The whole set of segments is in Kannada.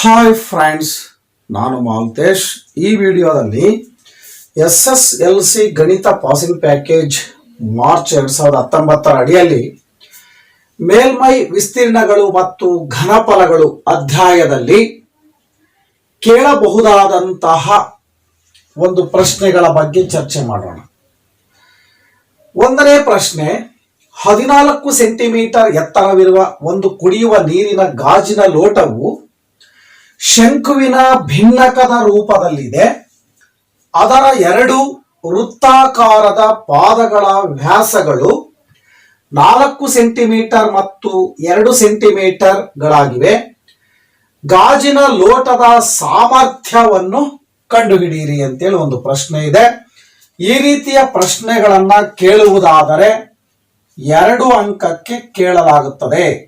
ಹಾಯ್ ಫ್ರೆಂಡ್ಸ್ ನಾನು ಮಾಲ್ತೇಶ್. ಈ ವಿಡಿಯೋದಲ್ಲಿ ಎಸ್ ಎಸ್ ಎಲ್ ಸಿ ಗಣಿತ ಪಾಸಿಂಗ್ ಪ್ಯಾಕೇಜ್ ಮಾರ್ಚ್ ಎರಡ್ ಸಾವಿರದ ಹತ್ತೊಂಬತ್ತರ ಅಡಿಯಲ್ಲಿ ಮೇಲ್ಮೈ ವಿಸ್ತೀರ್ಣಗಳು ಮತ್ತು ಘನಫಲಗಳು ಅಧ್ಯಾಯದಲ್ಲಿ ಕೇಳಬಹುದಾದಂತಹ ಒಂದು ಪ್ರಶ್ನೆಗಳ ಬಗ್ಗೆ ಚರ್ಚೆ ಮಾಡೋಣ. ಒಂದನೇ ಪ್ರಶ್ನೆ, ಹದಿನಾಲ್ಕು ಸೆಂಟಿಮೀಟರ್ ಎತ್ತರವಿರುವ ಒಂದು ಕುಡಿಯುವ ನೀರಿನ ಗಾಜಿನ ಲೋಟವು ಶಂಕುವಿನ ಭಿನ್ನಕದ ರೂಪದಲ್ಲಿದೆ. ಅದರ ಎರಡು ವೃತ್ತಾಕಾರದ ಪಾದಗಳ ವ್ಯಾಸಗಳು ನಾಲ್ಕು ಸೆಂಟಿಮೀಟರ್ ಮತ್ತು ಎರಡು ಸೆಂಟಿಮೀಟರ್ಗಳಾಗಿವೆ. ಗಾಜಿನ ಲೋಟದ ಸಾಮರ್ಥ್ಯವನ್ನು ಕಂಡುಹಿಡಿಯಿರಿ ಅಂತೇಳಿ ಒಂದು ಪ್ರಶ್ನೆ ಇದೆ. ಈ ರೀತಿಯ ಪ್ರಶ್ನೆಗಳನ್ನು ಕೇಳುವುದಾದರೆ ಎರಡು ಅಂಕಕ್ಕೆ ಕೇಳಲಾಗುತ್ತದೆ.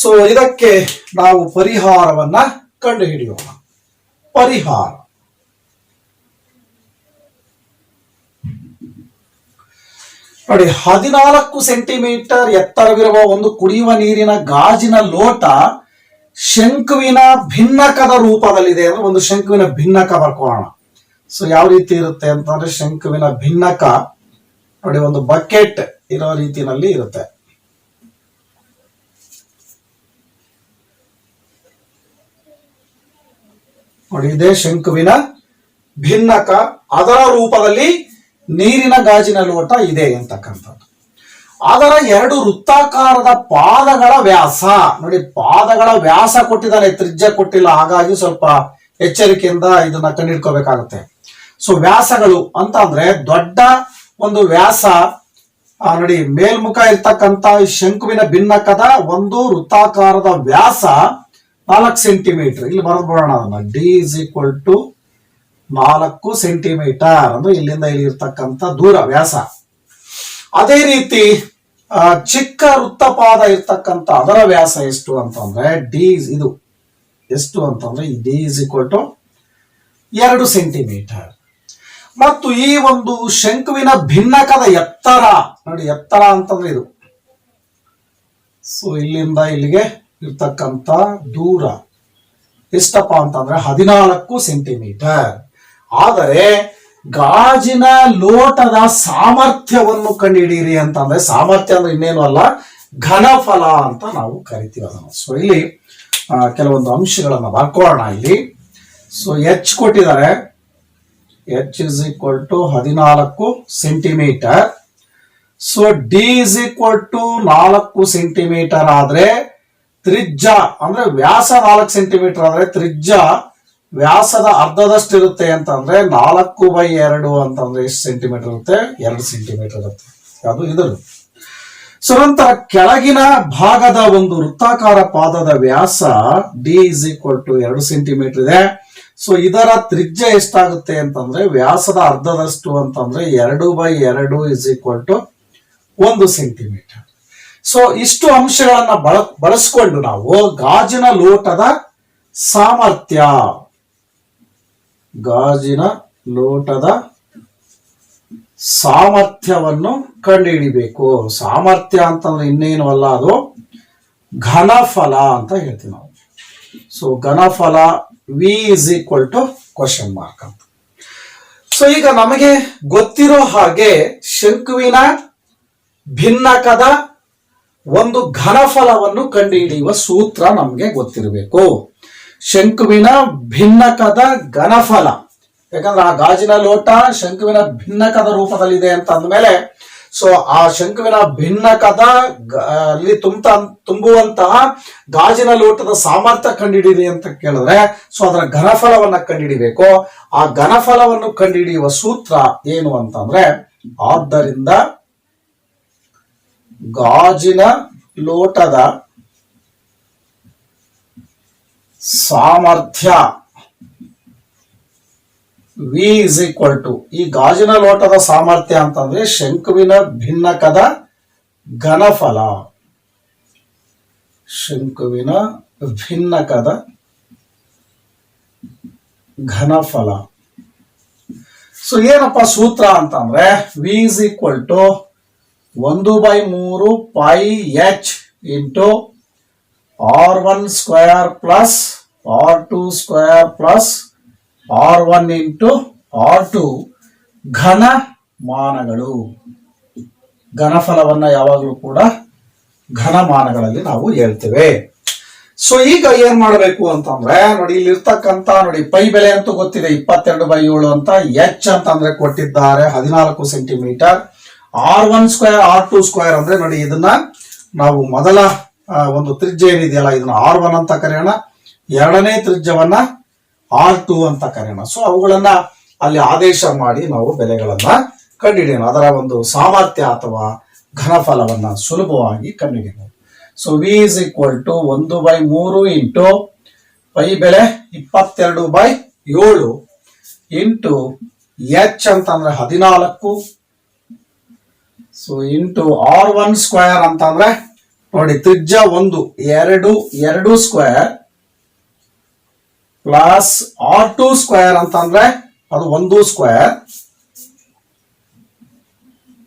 ಸೊ ಇದಕ್ಕೆ ನಾವು ಪರಿಹಾರವನ್ನ ಕಂಡುಹಿಡಿಯೋಣ. ಪರಿಹಾರ. ನೋಡಿ, ಹದಿನಾಲ್ಕು ಸೆಂಟಿಮೀಟರ್ ಎತ್ತರವಿರುವ ಒಂದು ಕುಡಿಯುವ ನೀರಿನ ಗಾಜಿನ ಲೋಟ ಶಂಕುವಿನ ಭಿನ್ನಕದ ರೂಪದಲ್ಲಿದೆ ಅಂದ್ರೆ ಒಂದು ಶಂಕುವಿನ ಭಿನ್ನಕ ಬರ್ಕೊಳ್ಳೋಣ ಸೊ ಯಾವ ರೀತಿ ಇರುತ್ತೆ ಅಂತಂದ್ರೆ ಶಂಕುವಿನ ಭಿನ್ನಕ, ನೋಡಿ, ಒಂದು ಬಕೆಟ್ ಇರೋ ರೀತಿನಲ್ಲಿ ಇರುತ್ತೆ. ನೋಡಿ, ಇದೇ ಶಂಕುವಿನ ಭಿನ್ನಕ ಅದರ ರೂಪದಲ್ಲಿ ನೀರಿನ ಗಾಜಿನ ಲೋಟ ಇದೆ ಅಂತಕ್ಕಂಥದ್ದು. ಅದರ ಎರಡು ವೃತ್ತಾಕಾರದ ಪಾದಗಳ ವ್ಯಾಸ, ನೋಡಿ, ಪಾದಗಳ ವ್ಯಾಸ ಕೊಟ್ಟಿದ್ದಾನೆ, ತ್ರಿಜ್ಯ ಕೊಟ್ಟಿಲ್ಲ, ಹಾಗಾಗಿ ಸ್ವಲ್ಪ ಎಚ್ಚರಿಕೆಯಿಂದ ಇದನ್ನ ಕಂಡಿಡ್ಕೋಬೇಕಾಗುತ್ತೆ ಸೊ ವ್ಯಾಸಗಳು ಅಂತ ಅಂದ್ರೆ ದೊಡ್ಡ ಒಂದು ವ್ಯಾಸ ನೋಡಿ, ಮೇಲ್ಮುಖ ಇರ್ತಕ್ಕಂತ ಈ ಶಂಕುವಿನ ಭಿನ್ನಕದ ಒಂದು ವೃತ್ತಾಕಾರದ ವ್ಯಾಸ ನಾಲ್ಕು ಸೆಂಟಿಮೀಟರ್. ಇಲ್ಲಿ ಬರೆದು ಬಿಡೋಣ ಅದನ್ನ. ಡಿ ಇಸ್ ಈಕ್ವಲ್ ಟು ನಾಲ್ಕು ಸೆಂಟಿಮೀಟರ್ ಅಂದ್ರೆ ಇಲ್ಲಿಂದ ಇಲ್ಲಿ ಇರ್ತಕ್ಕಂಥ ದೂರ, ವ್ಯಾಸ. ಅದೇ ರೀತಿ ಚಿಕ್ಕ ವೃತ್ತಪಾದ ಇರ್ತಕ್ಕಂಥ ಅದರ ವ್ಯಾಸ ಎಷ್ಟು ಅಂತಂದ್ರೆ ಡಿ ಇದು. ಎಷ್ಟು ಅಂತಂದ್ರೆ ಡಿ ಇಸ್ ಈಕ್ವಲ್ ಟು ಎರಡು ಸೆಂಟಿಮೀಟರ್. ಮತ್ತು ಈ ಒಂದು ಶಂಕುವಿನ ಭಿನ್ನಕದ ಎತ್ತರ. ನೋಡಿ, ಎತ್ತರ ಅಂತಂದ್ರೆ ಇದು. ಸೊ ಇಲ್ಲಿಂದ ಇಲ್ಲಿಗೆ ಇರ್ತಕ್ಕಂಥ ದೂರ. ಎಷ್ಟಪ್ಪ ಅಂತಂದ್ರೆ ಹದಿನಾಲ್ಕು ಸೆಂಟಿಮೀಟರ್. ಆದರೆ ಗಾಜಿನ ಲೋಟದ ಸಾಮರ್ಥ್ಯವನ್ನು ಕಂಡುಹಿಡಿಯಿರಿ ಅಂತಂದ್ರೆ ಸಾಮರ್ಥ್ಯ ಅಂದ್ರೆ ಇನ್ನೇನು ಅಲ್ಲ, ಘನಫಲ ಅಂತ ನಾವು ಕರಿತೀವಿ ಅದನ್ನು. ಸೊ ಇಲ್ಲಿ ಕೆಲವೊಂದು ಅಂಶಗಳನ್ನ ಬರ್ಕೊಳ್ಳೋಣ ಇಲ್ಲಿ. ಸೊ ಎಚ್ ಕೊಟ್ಟಿದ್ದಾರೆ. ಎಚ್ ಇಸ್ ಈಕ್ವಲ್ ಟು ಹದಿನಾಲ್ಕು centimetre. So D is equal to ನಾಲ್ಕು ಸೆಂಟಿಮೀಟರ್ ಆದ್ರೆ ತ್ರಿಜ್ಯ ಅಂದ್ರೆ ವ್ಯಾಸ ನಾಲ್ಕು ಸೆಂಟಿಮೀಟರ್ ಅಂದ್ರೆ ತ್ರಿಜ್ಯ ವ್ಯಾಸದ ಅರ್ಧದಷ್ಟು ಇರುತ್ತೆ ಅಂತಂದ್ರೆ ನಾಲ್ಕು ಬೈ ಎರಡು ಅಂತಂದ್ರೆ ಎಷ್ಟು ಸೆಂಟಿಮೀಟರ್ ಇರುತ್ತೆ? ಎರಡು ಸೆಂಟಿಮೀಟರ್ ಇರುತ್ತೆ. ಅದು ಇದರ ಸೊ ನಂತರ ಕೆಳಗಿನ ಭಾಗದ ಒಂದು ವೃತ್ತಾಕಾರ ಪಾದದ ವ್ಯಾಸ ಡಿ ಇಸ್ ಈಕ್ವಲ್ ಟು ಎರಡು ಸೆಂಟಿಮೀಟರ್ ಇದೆ. ಸೊ ಇದರ ತ್ರಿಜ್ಯ ಎಷ್ಟಾಗುತ್ತೆ ಅಂತಂದ್ರೆ ವ್ಯಾಸದ ಅರ್ಧದಷ್ಟು ಅಂತಂದ್ರೆ ಎರಡು ಬೈ ಎರಡು ಇಸ್ ಈಕ್ವಲ್ ಟು ಒಂದು ಸೆಂಟಿಮೀಟರ್ ಸೊ ಇಷ್ಟು ಅಂಶಗಳನ್ನ ಬಳ ಬಳಸ್ಕೊಂಡು ನಾವು ಗಾಜಿನ ಲೋಟದ ಸಾಮರ್ಥ್ಯ. ಗಾಜಿನ ಲೋಟದ ಸಾಮರ್ಥ್ಯವನ್ನು ಕಂಡುಹಿಡಿಬೇಕು. ಸಾಮರ್ಥ್ಯ ಅಂತಂದ್ರೆ ಇನ್ನೇನು ಅಲ್ಲ ಅದು? ಘನಫಲ ಅಂತ ಹೇಳ್ತೀವಿ ನಾವು. So ಘನಫಲ V is equal to question mark ಅಂತ. ಸೊ ಈಗ ನಮಗೆ ಗೊತ್ತಿರೋ ಹಾಗೆ ಶಂಕುವಿನ ಭಿನ್ನಕದ ಒಂದು ಘನಫಲವನ್ನು ಕಂಡುಹಿಡಿಯುವ ಸೂತ್ರ ನಮಗೆ ಗೊತ್ತಿರಬೇಕು. ಶಂಕುವಿನ ಭಿನ್ನಕದ ಘನಫಲ. ಯಾಕಂದ್ರೆ ಆ ಗಾಜಿನ ಲೋಟ ಶಂಕುವಿನ ಭಿನ್ನಕದ ರೂಪದಲ್ಲಿದೆ ಅಂತ ಅಂದಮೇಲೆ ಸೊ ಆ ಶಂಕುವಿನ ಭಿನ್ನಕದ ಅಲ್ಲಿ ತುಂಬ ತುಂಬುವಂತಹ ಗಾಜಿನ ಲೋಟದ ಸಾಮರ್ಥ್ಯ ಕಂಡುಹಿಡಿಯಿರಿ ಅಂತ ಕೇಳಿದ್ರೆ ಸೊ ಅದರ ಘನಫಲವನ್ನ ಕಂಡುಹಿಡಿಬೇಕು. ಆ ಘನಫಲವನ್ನು ಕಂಡುಹಿಡಿಯುವ ಸೂತ್ರ ಏನು ಅಂತಂದ್ರೆ, ಆದ್ದರಿಂದ ಗಾಜಿನ ಲೋಟದ ಸಾಮರ್ಥ್ಯ ವಿ ಇಸ್ ಈಕ್ವಲ್ ಟು ಈ ಗಾಜಿನ ಲೋಟದ ಸಾಮರ್ಥ್ಯ ಅಂತಂದ್ರೆ ಶಂಕುವಿನ ಭಿನ್ನಕದ ಘನಫಲ. ಶಂಕುವಿನ ಭಿನ್ನಕದ ಘನಫಲ. ಸೊ ಏನಪ್ಪ ಸೂತ್ರ ಅಂತಂದ್ರೆ ವಿ ಇಸ್ ಈಕ್ವಲ್ ಟು ಒಂದು ಬೈ ಮೂರು pi H into R one square plus R two square plus R one into R two ಘನ ಮಾನಗಳು. ಘನಫಲವನ್ನ ಯಾವಾಗಲೂ ಕೂಡ ಘನಮಾನಗಳಲ್ಲಿ ನಾವು ಹೇಳ್ತೇವೆ. ಸೊ ಈಗ ಏನ್ ಮಾಡಬೇಕು ಅಂತಂದ್ರೆ, ನೋಡಿ ಇಲ್ಲಿ ಇರ್ತಕ್ಕಂತ ನೋಡಿ, ಪೈ ಬೆಲೆ ಅಂತೂ ಗೊತ್ತಿದೆ, ಇಪ್ಪತ್ತೆರಡು ಬೈ ಏಳು ಅಂತ ಎಚ್ ಅಂತಂದ್ರೆ ಕೊಟ್ಟಿದ್ದಾರೆ, ಹದಿನಾಲ್ಕು centimetre. R one square R two square ಅಂದ್ರೆ ನೋಡಿ ಇದನ್ನ ನಾವು ಮೊದಲ ಒಂದು ತ್ರಿಜ್ಯ ಏನಿದೆಯಲ್ಲ, ಇದನ್ನ ಆರ್ ಒನ್ ಅಂತ ಕರೆಯೋಣ. ಎರಡನೇ ತ್ರಿಜ್ಯವನ್ನ ಆರ್ ಟು ಅಂತ ಕರೆಯೋಣ. ಸೊ ಅವುಗಳನ್ನ ಅಲ್ಲಿ ಆದೇಶ ಮಾಡಿ ನಾವು ಬೆಲೆಗಳನ್ನ ಕಂಡುಹಿಡಿಯೋಣ. ಅದರ ಒಂದು ಸಾಮರ್ಥ್ಯ ಅಥವಾ ಘನಫಲವನ್ನ ಸುಲಭವಾಗಿ ಕಂಡುಹಿಡಿಯಬಹುದು so V is equal to ಒಂದು ಬೈ ಮೂರು ಇಂಟು ಪೈ ಬೆಲೆ ಇಪ್ಪತ್ತೆರಡು ಬೈ ಏಳು ಇಂಟು ಎಚ್ ಅಂತಂದ್ರೆ ಹದಿನಾಲ್ಕು. So into R one square ಅಂತಂದ್ರೆ ನೋಡಿ, ತ್ರಿಜ್ಯ ಒಂದು, ಎರಡು ಎರಡು square plus R two square ಅಂತಂದ್ರೆ ಅದು ಒಂದು square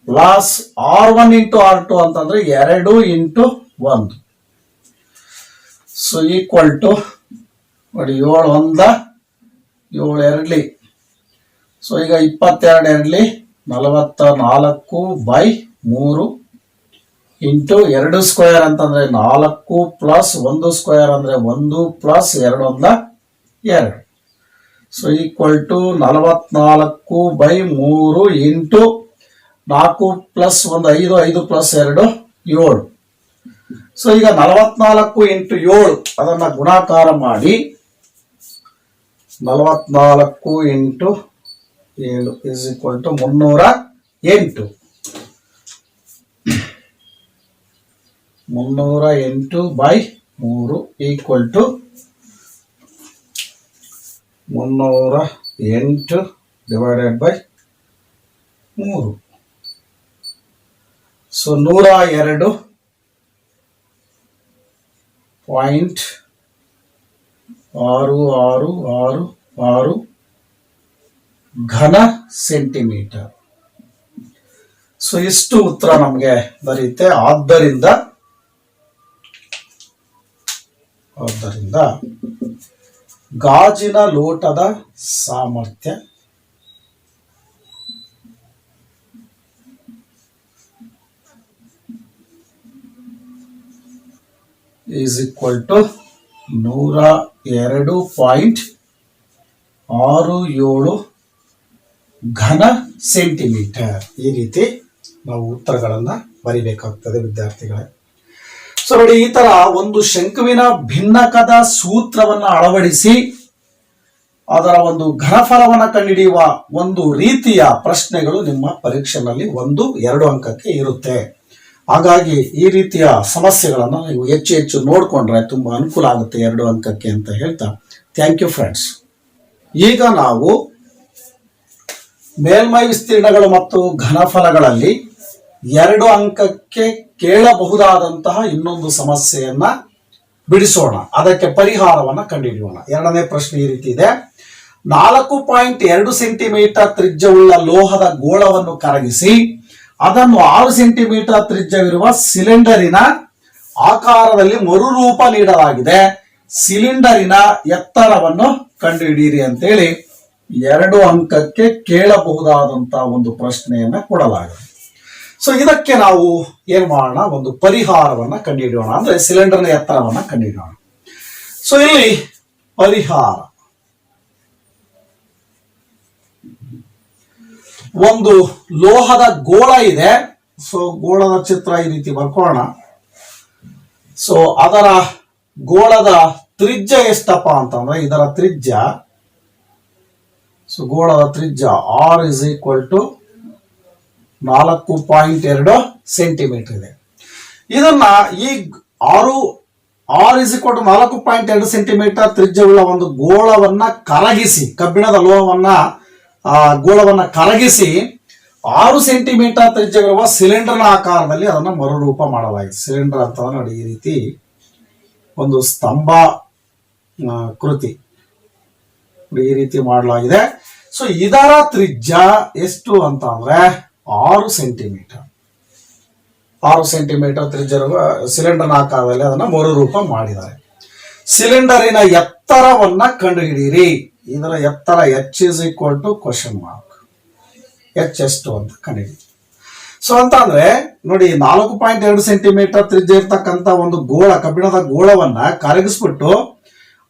plus R one into R two ಅಂತಂದ್ರೆ ಎರಡು ಇಂಟು ಒಂದು. ಸೊ ಈಕ್ವಲ್ ಟು ನೋಡಿ, ಏಳು ಒಂದ, ಏಳು ಎರಡ್ಲಿ. ಸೊ ಈಗ ಇಪ್ಪತ್ತೆರಡು ಎರಡ್ಲಿ. ನಲವತ್ತ ನಾಲ್ಕು ಬೈ ಮೂರು ಇಂಟು ಎರಡು ಸ್ಕ್ವೇರ್ ಅಂತಂದ್ರೆ ನಾಲ್ಕು ಪ್ಲಸ್ ಒಂದು ಸ್ಕ್ವೇರ್ ಅಂದ್ರೆ ಒಂದು ಪ್ಲಸ್ ಎರಡು ಒಂದ ಎರಡು. ಸೊ ಈಕ್ವಲ್ ಟು ನಲವತ್ನಾಲ್ಕು ಬೈ ಮೂರು ಇಂಟು ನಾಲ್ಕು ಪ್ಲಸ್ ಒಂದು ಐದು ಐದು ಪ್ಲಸ್ ಎರಡು ಏಳು. ಸೊ ಈಗ ನಲವತ್ನಾಲ್ಕು ಇಂಟು ಏಳು ಅದನ್ನ ಗುಣಾಕಾರ ಮಾಡಿ ನಲವತ್ನಾಲ್ಕು ಇಂಟು ಏಳು ಇಸ್ ಈಕ್ವಲ್ ಟು ಮುನ್ನೂರ ಎಂಟು. ಮುನ್ನೂರ ಎಂಟು ಬೈ ಮೂರು ಈಕ್ವಲ್ ಟು ಮುನ್ನೂರ ಎಂಟು ಡಿವೈಡೆಡ್ ಬೈ ಮೂರು. ಸೊ ನೂರ ಎರಡು ಪಾಯಿಂಟ್ ಆರು ಆರು ಆರು ಆರು ಘನ ಸೆಂಟಿಮೀಟರ್. ಸೊ ಇಷ್ಟು ಉತ್ತರ ನಮಗೆ ಬರೆಯುತ್ತೆ ಆದ್ದರಿಂದ ಆದ್ದರಿಂದ ಗಾಜಿನ ಲೋಟದ ಸಾಮರ್ಥ್ಯ ಈಸ್ ಈಕ್ವಲ್ ಟು ನೂರ ಎರಡು ಪಾಯಿಂಟ್ ಆರು ಏಳು ಘನ ಸೆಂಟಿಮೀಟರ್ ಈ ರೀತಿ ನಾವು ಉತ್ತರಗಳನ್ನು ಬರಿಬೇಕಾಗ್ತದೆ ವಿದ್ಯಾರ್ಥಿಗಳೇ. ಸೊ ನೋಡಿ, ಈ ತರ ಒಂದು ಶಂಕುವಿನ ಭಿನ್ನಕದ ಸೂತ್ರವನ್ನ ಅಳವಡಿಸಿ ಅದರ ಒಂದು ಘನಫಲವನ್ನ ಕಂಡುಹಿಡಿಯುವ ಒಂದು ರೀತಿಯ ಪ್ರಶ್ನೆಗಳು ನಿಮ್ಮ ಪರೀಕ್ಷೆನಲ್ಲಿ ಒಂದು, ಎರಡು ಅಂಕಕ್ಕೆ ಇರುತ್ತೆ. ಹಾಗಾಗಿ ಈ ರೀತಿಯ ಸಮಸ್ಯೆಗಳನ್ನು ನೀವು ಹೆಚ್ಚು ಹೆಚ್ಚು ನೋಡಿಕೊಂಡ್ರೆ ತುಂಬಾ ಅನುಕೂಲ ಆಗುತ್ತೆ ಎರಡು ಅಂಕಕ್ಕೆ ಅಂತ ಹೇಳ್ತಾ. ಥ್ಯಾಂಕ್ ಯು ಫ್ರೆಂಡ್ಸ್ ಈಗ ನಾವು ಮೇಲ್ಮೈ ವಿಸ್ತೀರ್ಣಗಳು ಮತ್ತು ಘನಫಲಗಳಲ್ಲಿ ಎರಡು ಅಂಕಕ್ಕೆ ಕೇಳಬಹುದಾದಂತಹ ಇನ್ನೊಂದು ಸಮಸ್ಯೆಯನ್ನ ಬಿಡಿಸೋಣ. ಅದಕ್ಕೆ ಪರಿಹಾರವನ್ನ ಕಂಡುಹಿಡಿಯೋಣ. ಎರಡನೇ ಪ್ರಶ್ನೆ ಈ ರೀತಿ ಇದೆ. ನಾಲ್ಕು ಪಾಯಿಂಟ್ ಎರಡು ಸೆಂಟಿಮೀಟರ್ ತ್ರಿಜ್ಯವುಳ್ಳ ಲೋಹದ ಗೋಳವನ್ನು ಕರಗಿಸಿ ಅದನ್ನು ಆರು ಸೆಂಟಿಮೀಟರ್ ತ್ರಿಜ್ಯವಿರುವ ಸಿಲಿಂಡರಿನ ಆಕಾರದಲ್ಲಿ ಮರುರೂಪ ನೀಡಲಾಗಿದೆ. ಸಿಲಿಂಡರಿನ ಎತ್ತರವನ್ನು ಕಂಡುಹಿಡಿಯಿರಿ ಅಂತೇಳಿ ಎರಡು ಅಂಕಕ್ಕೆ ಕೇಳಬಹುದಾದಂತಹ ಒಂದು ಪ್ರಶ್ನೆಯನ್ನ ಕೊಡಲಾಗಿದೆ. ಸೊ ಇದಕ್ಕೆ ನಾವು ಏನ್ ಮಾಡೋಣ? ಒಂದು ಪರಿಹಾರವನ್ನ ಕಂಡುಹಿಡಿಯೋಣ. ಅಂದ್ರೆ ಸಿಲಿಂಡರ್ನ ಎತ್ತರವನ್ನ ಕಂಡುಹಿಡಿಯೋಣ. ಸೊ ಇಲ್ಲಿ ಪರಿಹಾರ. ಒಂದು ಲೋಹದ ಗೋಳ ಇದೆ. ಸೊ ಗೋಳದ ಚಿತ್ರ ಈ ರೀತಿ ಬರ್ಕೋಣ ಸೊ ಅದರ ಗೋಳದ ತ್ರಿಜ್ಯ ಎಷ್ಟಪ್ಪ ಅಂತಂದ್ರೆ, ಇದರ ತ್ರಿಜ್ಯ ಸೊ ಗೋಳದ ತ್ರಿಜ್ಯ ಆರ್ ಇಸ್ ಈಕ್ವಲ್ ಟು ನಾಲ್ಕು ಪಾಯಿಂಟ್ ಎರಡು ಸೆಂಟಿಮೀಟರ್ ಇದೆ. ಇದನ್ನ ಈ ಆರು ಆರ್ ಇಸ್ ಈಕ್ವಲ್ ಟು ನಾಲ್ಕು ಪಾಯಿಂಟ್ ಎರಡು ಸೆಂಟಿಮೀಟರ್ ತ್ರಿಜ್ಯವುಳ್ಳ ಒಂದು ಗೋಳವನ್ನ ಕರಗಿಸಿ, ಕಬ್ಬಿಣದ ಲೋಹವನ್ನ ಗೋಳವನ್ನ ಕರಗಿಸಿ, ಆರು ಸೆಂಟಿಮೀಟರ್ ತ್ರಿಜ್ಯವಿರುವ ಸಿಲಿಂಡರ್ನ ಆಕಾರದಲ್ಲಿ ಅದನ್ನ ಮರುರೂಪ ಮಾಡಲಾಗಿದೆ ಸಿಲಿಂಡರ್ ಅಂತ ನೋಡಿ ಈ ರೀತಿ ಒಂದು ಸ್ತಂಭ ಕೃತಿ. ಈ ರೀತಿ ಮಾಡಲಾಗಿದೆ. ಸೊ ಇದರ ತ್ರಿಜ್ಯ ಎಷ್ಟು ಅಂತ ಅಂದ್ರೆ ಆರು ಸೆಂಟಿಮೀಟರ್ ಆರು ಸೆಂಟಿಮೀಟರ್ ತ್ರಿಜ್ಯರುವ ಸಿಲಿಂಡರ್ನ ಆಕಾರದಲ್ಲಿ ಅದನ್ನ ಮರುರೂಪ ಮಾಡಿದ್ದಾರೆ. ಸಿಲಿಂಡರಿನ ಎತ್ತರವನ್ನ ಕಂಡುಹಿಡಿಯಿರಿ. ಇದರ ಎತ್ತರ H is equal to question mark H ಎಷ್ಟು ಅಂತ ಕಂಡುಹಿಡಿ ಸೊ ಅಂತ ಅಂದ್ರೆ ನೋಡಿ, ನಾಲ್ಕು ಪಾಯಿಂಟ್ ಎರಡು ಸೆಂಟಿಮೀಟರ್ ತ್ರಿಜ್ಯ ಇರ್ತಕ್ಕಂತ ಒಂದು ಗೋಳ, ಕಬ್ಬಿಣದ ಗೋಳವನ್ನ ಕರಗಿಸ್ಬಿಟ್ಟು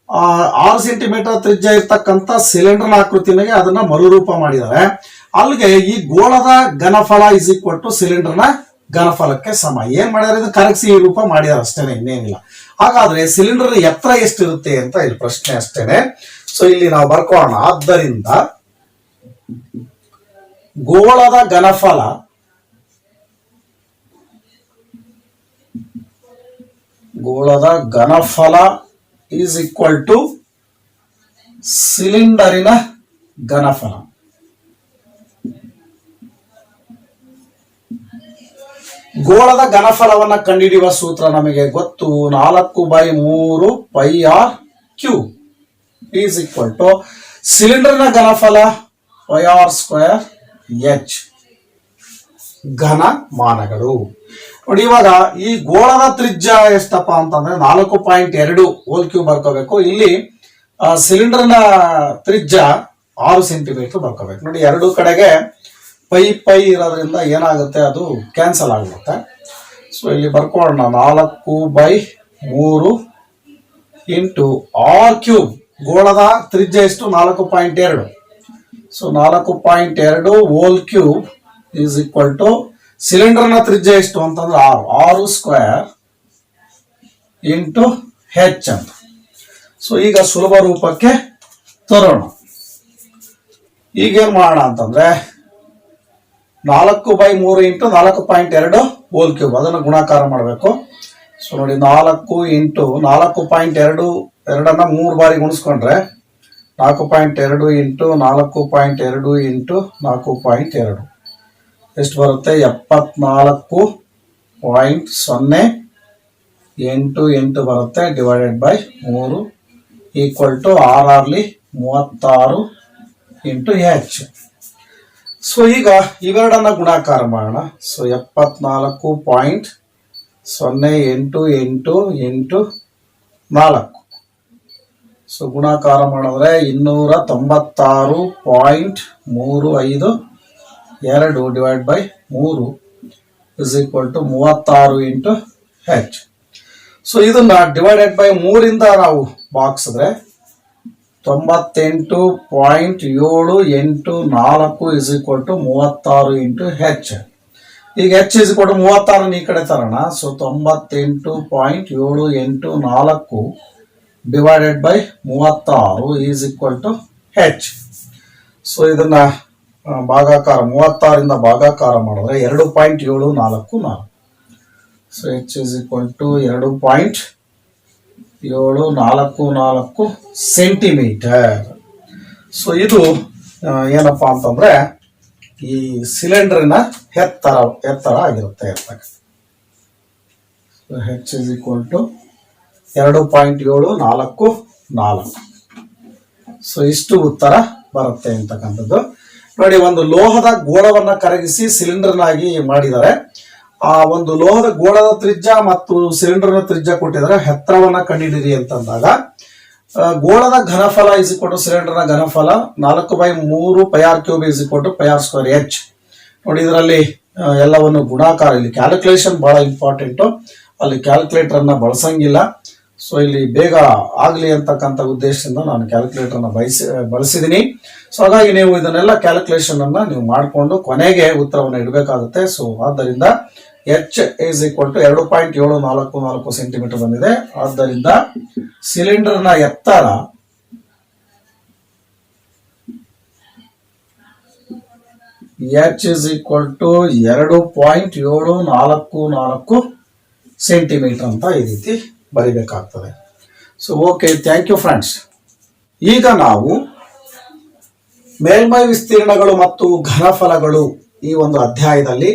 ಆರು ಸೆಂಟಿಮೀಟರ್ ತ್ರಿಜ್ಯ ಇರ್ತಕ್ಕಂತ ಸಿಲಿಂಡರ್ ಆಕೃತಿನಾಗೆ ಅದನ್ನ ಮರುರೂಪ ಮಾಡಿದ್ದಾರೆ. ಅಲ್ಲಿಗೆ ಈ ಗೋಳದ ಘನಫಲ ಇಸ್ ಈಕ್ವಲ್ ಟು ಸಿಲಿಂಡರ್ನ ಘನಫಲಕ್ಕೆ ಸಮ. ಏನ್ ಮಾಡಿದಾರೆ ಇದು? ಕರಗಿಸಿ ರೂಪ ಮಾಡಿದಾರೆ ಅಷ್ಟೇನೆ, ಇನ್ನೇನಿಲ್ಲ. ಹಾಗಾದ್ರೆ ಸಿಲಿಂಡರ್ ಎತ್ತರ ಎಷ್ಟಿರುತ್ತೆ ಅಂತ ಇಲ್ಲಿ ಪ್ರಶ್ನೆ ಅಷ್ಟೇನೆ. ಸೊ ಇಲ್ಲಿ ನಾವು ಬರ್ಕೋಣ. ಆದ್ದರಿಂದ ಗೋಳದ ಘನಫಲ ಗೋಳದ ಘನಫಲ ಈಸ್ ಈಕ್ವಲ್ ಟು ಸಿಲಿಂಡರಿನ ಘನಫಲ. ಗೋಳದ ಘನಫಲವನ್ನು ಕಂಡುಹಿಡಿಯುವ ಸೂತ್ರ ನಮಗೆ ಗೊತ್ತು. ನಾಲ್ಕು ಬೈ ಮೂರು pi R cube. Is equal to ಸಿಲಿಂಡರ್ನ ಘನಫಲ ಪೈ ಆರ್ ಸ್ಕ್ವೇರ್ ಎಚ್. ಘನಮಾನಗಳು. ನೋಡಿ, ಇವಾಗ ಈ ಗೋಳದ ತ್ರಿಜ್ಯ ಎಷ್ಟಪ್ಪ ಅಂತಂದ್ರೆ ನಾಲ್ಕು ಪಾಯಿಂಟ್ ಎರಡು ಹೋಲ್ ಕ್ಯೂಬ್ ಬರ್ಕೋಬೇಕು. ಇಲ್ಲಿ ಸಿಲಿಂಡರ್ನ ತ್ರಿಜ್ಯ ಆರು ಸೆಂಟಿಮೀಟರ್ ಬರ್ಕೋಬೇಕು. ನೋಡಿ, ಎರಡು ಕಡೆಗೆ ಪೈ ಪೈ ಇರೋದ್ರಿಂದ ಏನಾಗುತ್ತೆ? ಅದು ಕ್ಯಾನ್ಸಲ್ ಆಗುತ್ತೆ ಸೊ ಇಲ್ಲಿ ಬರ್ಕೊಳ್ಳೋಣ. ನಾಲ್ಕು ಬೈ ಮೂರು ಇಂಟು ಆರ್ ಕ್ಯೂಬ್. ಗೋಳದ ತ್ರಿಜ್ಯ ಎಷ್ಟು? ನಾಲ್ಕು ಪಾಯಿಂಟ್ ಎರಡು. ಸೊ ನಾಲ್ಕು ಪಾಯಿಂಟ್ ಎರಡು whole cube is equal to ಸಿಲಿಂಡರ್ನ ತ್ರಿಜ್ಯ ಎಷ್ಟು ಅಂತಂದ್ರೆ ಆರು. ಆರು ಸ್ಕ್ವೇರ್ ಇಂಟು ಹೆಚ್ ಅಂತ. ಸೊ ಈಗ ಸುಲಭ ರೂಪಕ್ಕೆ ತರೋಣ. ಈಗೇನ್ ಮಾಡೋಣ ಅಂತಂದ್ರೆ ನಾಲ್ಕು ಬೈ ಮೂರು ಇಂಟು ನಾಲ್ಕು ಪಾಯಿಂಟ್ ಎರಡು ಹೋಲ್ ಕ್ಯೂಬ್ ಅದನ್ನು ಗುಣಾಕಾರ ಮಾಡಬೇಕು. ಸೊ ನೋಡಿ ನಾಲ್ಕು ಇಂಟು ನಾಲ್ಕು ಪಾಯಿಂಟ್ ಎರಡು, ಎರಡನ್ನ ಮೂರು ಬಾರಿ ಗುಣಿಸ್ಕೊಂಡ್ರೆ ನಾಲ್ಕು ಪಾಯಿಂಟ್ ಎರಡು ಇಂಟು ನಾಲ್ಕು ಪಾಯಿಂಟ್ ಎರಡು ಇಂಟು ನಾಲ್ಕು ಪಾಯಿಂಟ್ ಎರಡು. ಎಷ್ಟು ಬರುತ್ತೆ ಎಪ್ಪತ್ನಾಲ್ಕು ಪಾಯಿಂಟ್ ಸೊನ್ನೆ ಎಂಟು ಎಂಟು ಬರುತ್ತೆ ಡಿವೈಡೆಡ್ ಬೈ ಮೂರು ಈಕ್ವಲ್ ಟು ಆರ್ ಆರ್ಲಿ ಮೂವತ್ತಾರು ಇಂಟು ಎಚ್ ಸೊ ಈಗ ಇವೆರಡನ್ನ ಗುಣಾಕಾರ ಮಾಡೋಣ. ಸೊ ಎಪ್ಪತ್ನಾಲ್ಕು ಪಾಯಿಂಟ್ ಸೊನ್ನೆ ಎಂಟು ಎಂಟು ಎಂಟು ನಾಲ್ಕು. ಸೊ ಗುಣಾಕಾರ ಮಾಡಿದ್ರೆ ಇನ್ನೂರ ತೊಂಬತ್ತಾರು ಪಾಯಿಂಟ್ ಮೂರು ಐದು ಎರಡು ಡಿವೈಡ್ ಬೈ ಮೂರು ಇಸ್ ಈಕ್ವಲ್ ಟು ಮೂವತ್ತಾರು ಇಂಟು ಹೆಚ್ ಸೊ ಇದನ್ನ ಡಿವೈಡೆಡ್ ಬೈ ಮೂರಿಂದ ನಾವು ಬಾಕ್ಸಿದ್ರೆ ತೊಂಬತ್ತೆಂಟು ಪಾಯಿಂಟ್ ಏಳು ಎಂಟು ನಾಲ್ಕು ಇಸ್ ಈಕ್ವಲ್ ಟು ಮೂವತ್ತಾರು ಇಂಟು ಹೆಚ್ ಈಗ ಹೆಚ್ ಇಸ್ ಈಕ್ವಲ್ ಟು ಮೂವತ್ತಾರನ್ನ ಈ ಕಡೆ ತರೋಣ. ಸೊ ತೊಂಬತ್ತೆಂಟು ಪಾಯಿಂಟ್ ಏಳು ಎಂಟು ನಾಲ್ಕು ಡಿವೈಡೆಡ್ ಬೈ ಮೂವತ್ತಾರು is equal to H so ಇದನ್ನ ಭಾಗಾಕಾರ ಮೂವತ್ತಾರಿಂದ ಭಾಗಾಕಾರ ಮಾಡಿದ್ರೆ ಎರಡು ಪಾಯಿಂಟ್ ಏಳು ನಾಲ್ಕು ನಾಲ್ಕು. So H is equal to ಎರಡು ಪಾಯಿಂಟ್ ಏಳು ನಾಲ್ಕು ನಾಲ್ಕು ಸೆಂಟಿಮೀಟರ್ ಸೊ ಇದು ಏನಪ್ಪ ಅಂತಂದ್ರೆ ಈ ಸಿಲಿಂಡರ್ನ ಎತ್ತರ ಎತ್ತರ ಆಗಿರುತ್ತೆ ಹೆಚ್ ಇಸ್ ಈಕ್ವಲ್ ಟು ಎರಡು ಪಾಯಿಂಟ್ ಏಳು ನಾಲ್ಕು ನಾಲ್ಕು. ಸೊ ಇಷ್ಟು ಉತ್ತರ ಬರುತ್ತೆ ಅಂತಕ್ಕಂಥದ್ದು. ನೋಡಿ, ಒಂದು ಲೋಹದ ಗೋಳವನ್ನ ಕರಗಿಸಿ ಸಿಲಿಂಡರ್ನಾಗಿ ಮಾಡಿದ್ದಾರೆ. ಆ ಒಂದು ಲೋಹದ ಗೋಳದ ತ್ರಿಜ್ಯ ಮತ್ತು ಸಿಲಿಂಡರ್ನ ತ್ರಿಜ್ಯ ಕೊಟ್ಟಿದ್ದಾರೆ. ಹೆತ್ತರವನ್ನ ಕಂಡಿಡಿರಿ ಅಂತಂದಾಗ ಗೋಳದ ಘನಫಲ ಇಸಿಕೊಂಡು ಸಿಲಿಂಡರ್ನ ಘನಫಲ ನಾಲ್ಕು ಬೈ ಮೂರು ಪಯಾರ್ ಕ್ಯೂಬ್ ಇಸಿಕೊಂಡು ಪಯಾರ್ ಸ್ಕ್ವೇರ್ ಎಚ್ ನೋಡಿ, ಇದರಲ್ಲಿ ಎಲ್ಲವನ್ನು ಗುಣಾಕಾರ, ಇಲ್ಲಿ ಕ್ಯಾಲ್ಕುಲೇಷನ್ ಬಹಳ ಇಂಪಾರ್ಟೆಂಟು ಅಲ್ಲಿ ಕ್ಯಾಲ್ಕುಲೇಟರ್ ಅನ್ನ ಬಳಸಂಗಿಲ್ಲ. ಸೊ ಇಲ್ಲಿ ಬೇಗ ಆಗಲಿ ಅಂತಕ್ಕಂಥ ಉದ್ದೇಶದಿಂದ ನಾನು ಕ್ಯಾಲ್ಕುಲೇಟರ್ ಅನ್ನ ಬಯಸಿ ಬಳಸಿದ್ದೀನಿ ಸೊ ಹಾಗಾಗಿ ನೀವು ಇದನ್ನೆಲ್ಲ ಕ್ಯಾಲ್ಕುಲೇಷನ್ ಅನ್ನ ನೀವು ಮಾಡಿಕೊಂಡು ಕೊನೆಗೆ ಉತ್ತರವನ್ನು ಇಡಬೇಕಾಗುತ್ತೆ. ಸೊ ಆದ್ದರಿಂದ ಎಚ್ ಇಸ್ ಈಕ್ವಲ್ ಟು ಎರಡು ಪಾಯಿಂಟ್ ಏಳು ನಾಲ್ಕು ನಾಲ್ಕು ಸೆಂಟಿಮೀಟರ್ ಬಂದಿದೆ. ಆದ್ದರಿಂದ ಸಿಲಿಂಡರ್ನ ಎತ್ತರ ಎಚ್ ಇಸ್ ಈಕ್ವಲ್ ಟು ಎರಡು ಪಾಯಿಂಟ್ ಏಳು ನಾಲ್ಕು ನಾಲ್ಕು ಸೆಂಟಿಮೀಟರ್ ಅಂತ ಈ ರೀತಿ ಬರಿಬೇಕಾಗ್ತದೆ. So okay thank you friends ಈಗ ನಾವು ಮೇಲ್ಮೈ ವಿಸ್ತೀರ್ಣಗಳು ಮತ್ತು ಘನಫಲಗಳು ಈ ಒಂದು ಅಧ್ಯಾಯದಲ್ಲಿ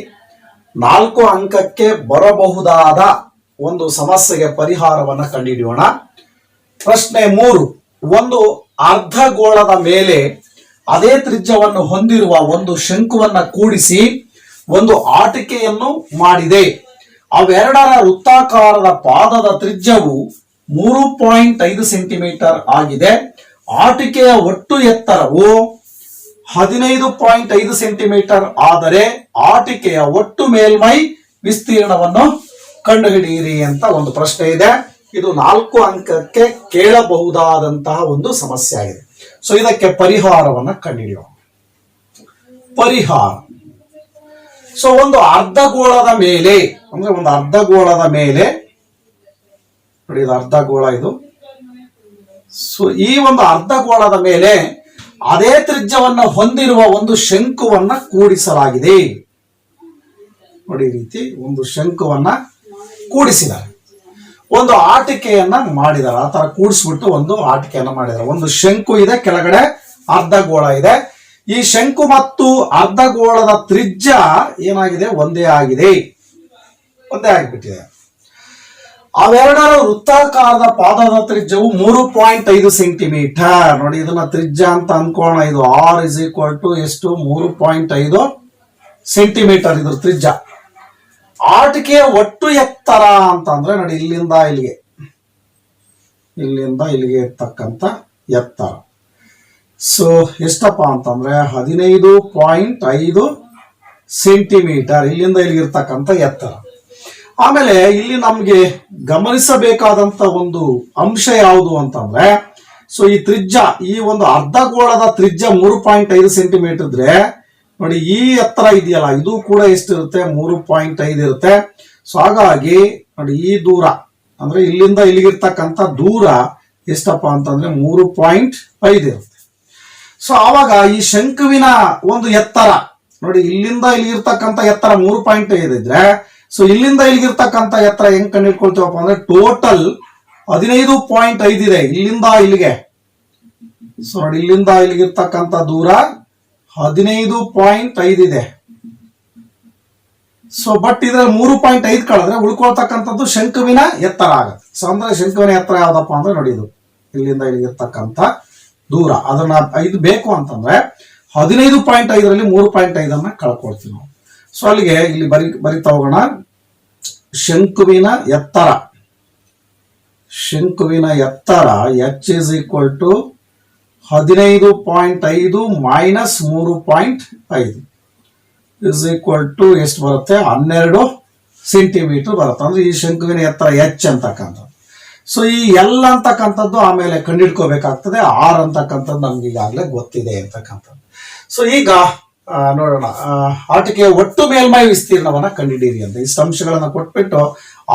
ನಾಲ್ಕು ಅಂಕಕ್ಕೆ ಬರಬಹುದಾದ ಒಂದು ಸಮಸ್ಯೆಗೆ ಪರಿಹಾರವನ್ನು ಕಂಡುಹಿಡಿಯೋಣ. ಪ್ರಶ್ನೆ ಮೂರು, ಒಂದು ಅರ್ಧಗೋಳದ ಮೇಲೆ ಅದೇ ತ್ರಿಜ್ಯವನ್ನು ಹೊಂದಿರುವ ಒಂದು ಶಂಕುವನ್ನು ಕೂಡಿಸಿ ಒಂದು ಆಟಿಕೆಯನ್ನು ಮಾಡಿದೆ. ಅವೆರಡರ ವೃತ್ತಾಕಾರದ ಪಾದದ ತ್ರಿಜ್ಯವು ಮೂರು ಪಾಯಿಂಟ್ ಐದು ಸೆಂಟಿಮೀಟರ್ ಆಗಿದೆ. ಆಟಿಕೆಯ ಒಟ್ಟು ಎತ್ತರವು ಹದಿನೈದು ಪಾಯಿಂಟ್ ಐದು ಸೆಂಟಿಮೀಟರ್ ಆದರೆ ಆಟಿಕೆಯ ಒಟ್ಟು ಮೇಲ್ಮೈ ವಿಸ್ತೀರ್ಣವನ್ನು ಕಂಡುಹಿಡಿಯಿರಿ ಅಂತ ಒಂದು ಪ್ರಶ್ನೆ ಇದೆ. ಇದು ನಾಲ್ಕು ಅಂಕಕ್ಕೆ ಕೇಳಬಹುದಾದಂತಹ ಒಂದು ಸಮಸ್ಯೆ ಆಗಿದೆ. ಸೊ ಇದಕ್ಕೆ ಪರಿಹಾರವನ್ನು ಕಂಡುಹಿಡಿಯೋಣ. ಪರಿಹಾರ. ಸೊ ಒಂದು ಅರ್ಧ ಗೋಳದ ಮೇಲೆ ಅಂದ್ರೆ ಒಂದು ಅರ್ಧ ಗೋಳದ ಮೇಲೆ, ನೋಡಿ ಇದು ಅರ್ಧಗೋಳ ಇದು. ಸೊ ಈ ಒಂದು ಅರ್ಧ ಗೋಳದ ಮೇಲೆ ಅದೇ ತ್ರಿಜ್ಯವನ್ನು ಹೊಂದಿರುವ ಒಂದು ಶಂಕುವನ್ನ ಕೂಡಿಸಲಾಗಿದೆ. ನೋಡಿ ರೀತಿ ಒಂದು ಶಂಕುವನ್ನ ಕೂಡಿಸಿದ್ದಾರೆ. ಒಂದು ಆಟಿಕೆಯನ್ನ ಮಾಡಿದ್ದಾರೆ. ಆ ತರ ಕೂಡಿಸ್ಬಿಟ್ಟು ಒಂದು ಆಟಿಕೆಯನ್ನ ಮಾಡಿದ್ದಾರೆ. ಒಂದು ಶಂಕು ಇದೆ, ಕೆಳಗಡೆ ಅರ್ಧ ಗೋಳ ಇದೆ. ಈ ಶಂಕು ಮತ್ತು ಅರ್ಧಗೋಳದ ತ್ರಿಜ್ಯ ಏನಾಗಿದೆ? ಒಂದೇ ಆಗಿದೆ. ಒಂದೇ ಆಗಿಬಿಟ್ಟಿದೆ. ಅವೆರಡರ ವೃತ್ತಾಕಾರದ ಪಾದದ ತ್ರಿಜ್ಯವು ಮೂರು ಪಾಯಿಂಟ್ ಐದು ಸೆಂಟಿಮೀಟರ್. ನೋಡಿ, ಇದನ್ನ ತ್ರಿಜ್ಯ ಅಂತ ಅನ್ಕೋಣ ಇದು ಆರ್ ಇಸ್ ಈಕ್ವಲ್ ಟು ಎಷ್ಟು? ಮೂರು ಪಾಯಿಂಟ್ ಐದು ಸೆಂಟಿಮೀಟರ್ ಇದ್ರ ತ್ರಿಜ್ಯ. ಆಟಿಕೆ ಒಟ್ಟು ಎತ್ತರ ಅಂತಂದ್ರೆ ನೋಡಿ, ಇಲ್ಲಿಂದ ಇಲ್ಲಿಗೆ. ಇಲ್ಲಿಂದ ಇಲ್ಲಿಗೆ ಇರ್ತಕ್ಕಂಥ ಎತ್ತರ. ಸೊ ಎಷ್ಟಪ್ಪ ಅಂತಂದ್ರೆ ಹದಿನೈದು ಪಾಯಿಂಟ್ ಐದು ಸೆಂಟಿಮೀಟರ್ ಇಲ್ಲಿಂದ ಇಲ್ಲಿಗೆ ಇರ್ತಕ್ಕಂಥ ಎತ್ತರ. ಆಮೇಲೆ ಇಲ್ಲಿ ನಮ್ಗೆ ಗಮನಿಸಬೇಕಾದಂತ ಒಂದು ಅಂಶ ಯಾವುದು ಅಂತಂದ್ರೆ ಸೊ ಈ ತ್ರಿಜ್ಯ, ಈ ಒಂದು ಅರ್ಧ ಗೋಳದ ತ್ರಿಜ್ಯ ಮೂರು ಪಾಯಿಂಟ್ ಐದು ಸೆಂಟಿಮೀಟರ್ ಇದ್ರೆ, ನೋಡಿ ಈ ಎತ್ತರ ಇದೆಯಲ್ಲ, ಇದು ಕೂಡ ಎಷ್ಟಿರುತ್ತೆ? ಮೂರು ಪಾಯಿಂಟ್ ಐದು ಇರುತ್ತೆ. ಸೊ ಹಾಗಾಗಿ ನೋಡಿ ಈ ದೂರ, ಅಂದ್ರೆ ಇಲ್ಲಿಂದ ಇಲ್ಲಿಗಿರ್ತಕ್ಕಂಥ ದೂರ ಎಷ್ಟಪ್ಪ ಅಂತಂದ್ರೆ ಮೂರು ಪಾಯಿಂಟ್ ಐದು ಇರುತ್ತೆ. ಸೊ ಆವಾಗ ಈ ಶಂಕುವಿನ ಒಂದು ಎತ್ತರ, ನೋಡಿ, ಇಲ್ಲಿಂದ ಇಲ್ಲಿ ಇಲ್ಲಿರ್ತಕ್ಕಂಥ ಎತ್ತರ ಮೂರು ಪಾಯಿಂಟ್ ಐದಿದ್ರೆ ಸೊ ಇಲ್ಲಿಂದ ಇಲ್ಲಿಗಿರ್ತಕ್ಕಂಥ ಎತ್ತರ ಹೆಂಗ್ ಕಂಡಿಡ್ಕೊಳ್ತೀವಪ್ಪ ಅಂದ್ರೆ ಟೋಟಲ್ ಹದಿನೈದು ಪಾಯಿಂಟ್ ಐದು ಇದೆ, ಇಲ್ಲಿಂದ ಇಲ್ಲಿಗೆ. ಸೊ ನೋಡಿ, ಇಲ್ಲಿಂದ ಇಲ್ಲಿಗಿರ್ತಕ್ಕಂಥ ದೂರ ಹದಿನೈದು ಪಾಯಿಂಟ್ ಐದು ಇದೆ. ಸೊ ಬಟ್ ಇದ್ರಲ್ಲಿ ಮೂರು ಪಾಯಿಂಟ್ ಐದು ಕಳೆದ್ರೆ ಉಳ್ಕೊಳ್ತಕ್ಕಂಥದ್ದು ಶಂಕುವಿನ ಎತ್ತರ ಆಗುತ್ತೆ. ಸೊ ಅಂದ್ರೆ ಶಂಕುವಿನ ಎತ್ತರ ಯಾವ್ದಪ್ಪ ಅಂದ್ರೆ ನೋಡಿ ಇದು, ಇಲ್ಲಿಂದ ಇಲ್ಲಿಗಿರ್ತಕ್ಕಂಥ ದೂರ. ಅದನ್ನ ಇದು ಬೇಕು ಅಂತಂದ್ರೆ ಹದಿನೈದು ಪಾಯಿಂಟ್ ಐದರಲ್ಲಿ ಮೂರು ಪಾಯಿಂಟ್ ಐದನ್ನ ಕಳ್ಕೊಳ್ತೀವಿ ನಾವು. ಸೊ ಅಲ್ಲಿಗೆ ಇಲ್ಲಿ ಬರಿ, ಬರಿತಾ ಹೋಗೋಣ. ಶಂಕುವಿನ ಎತ್ತರ. ಶಂಕುವಿನ ಎತ್ತರ ಎಚ್ ಇಸ್ ಈಕ್ವಲ್ ಟು ಹದಿನೈದು ಪಾಯಿಂಟ್ ಐದು ಮೈನಸ್ ಮೂರು ಪಾಯಿಂಟ್ ಐದು. ಇಸ್ ಈಕ್ವಲ್ ಟು ಎಷ್ಟು ಬರುತ್ತೆ? ಹನ್ನೆರಡು ಸೆಂಟಿಮೀಟರ್ ಬರುತ್ತೆ. ಅಂದ್ರೆ ಈ ಶಂಕುವಿನ ಎತ್ತರ ಎಚ್ ಅಂತಕ್ಕಂಥದ್ದು. ಸೊ ಈ ಎಲ್ ಅಂತಕ್ಕಂಥದ್ದು ಆಮೇಲೆ ಕಂಡಿಡ್ಕೋಬೇಕಾಗ್ತದೆ ಆರ್ ಅಂತಕ್ಕಂಥದ್ದು ನಮ್ಗೆ ಈಗಾಗಲೇ ಗೊತ್ತಿದೆ ಅಂತಕ್ಕಂಥದ್ದು. ಸೊ ಈಗ ನೋಡೋಣ. ಆಟಿಕೆಯ ಒಟ್ಟು ಮೇಲ್ಮೈ ವಿಸ್ತೀರ್ಣವನ್ನ ಕಂಡುಹಿಡಿಯಿರಿ ಅಂತ. ಈ ಅಂಶಗಳನ್ನ ಕೊಟ್ಬಿಟ್ಟು